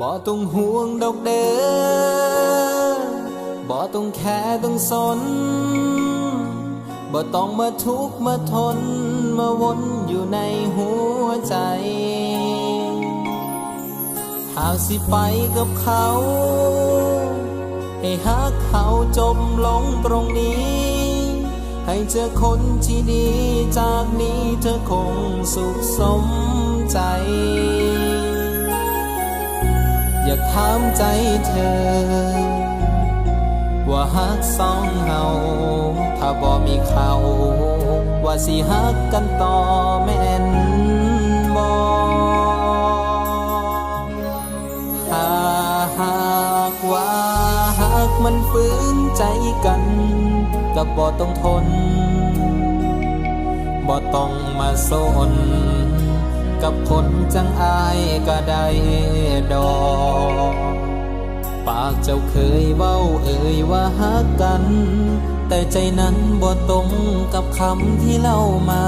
บ่ต้องห่วงดอกเด้อบ่ต้องแค่ต้องสน บ่ต้องมาทุกข์มาทน มาวนอยู่ในหัวใจหากสิไปกับเขา ให้หักเขาจมลงตรงนี้ ให้เจอคนที่ดีจากนี้เธอคงสุขสมใจ อยากถามใจเธอ ว่าฮักสองเฮาถ้าบ่มีเขา ว่าสิฮักกันต่อแม่นบ่หาหากว่าหากมันฝืนใจกันก็บ่ต้องทนบ่ต้องมาสน กับคนจังอายก็ได้ดอกปากเจ้าเคยเว้าเอ่ยว่าฮักกัน แต่ใจนั้นบ่ตรงกับคำที่เล่ามา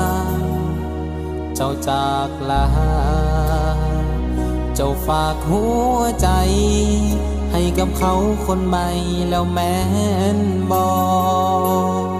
เจ้าจากลา เจ้าฝากหัวใจ ให้กับเขาคนใหม่แล้วแม่นบอก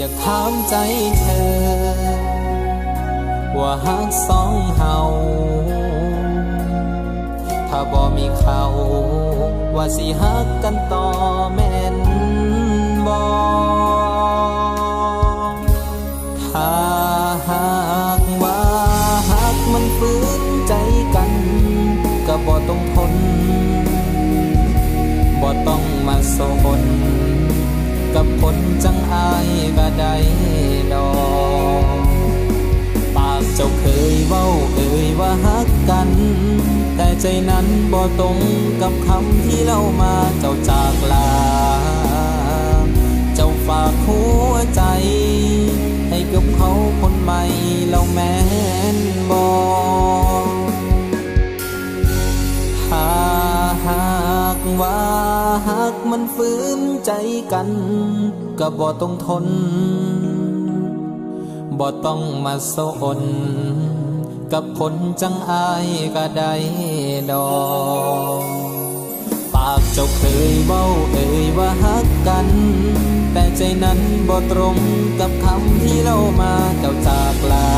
อยากถามใจเธอ ว่าฮักสองเฮาถ้าบ่มีเขา ว่าสิฮักกันต่อแม่นบ่ายก็ได้ดอกปากเจ้าเคยเว้าเคยว่าฮักกัน แต่ใจนั้นบ่ตรงกับคำที่เล่ามา หากมันฝืนใจกันก็บ่ต้องทน บ่ต้องมาสนกับคนจังอายก็ได้ดอกปากเจ้าเคยเว้าเอ่ยว่าฮักกัน แต่ใจนั้นบ่ตรงกับคำที่เล่ามาเจ้าจากลา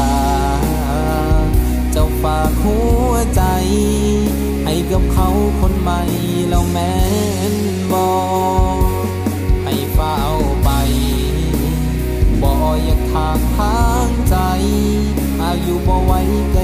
เจ้าฝากหัวใจ ให้กับเขาคนใหม่แล้วแม่น ให้เฝ้าไป บ่อยากทางทางใจอายุบ่ไว้ก็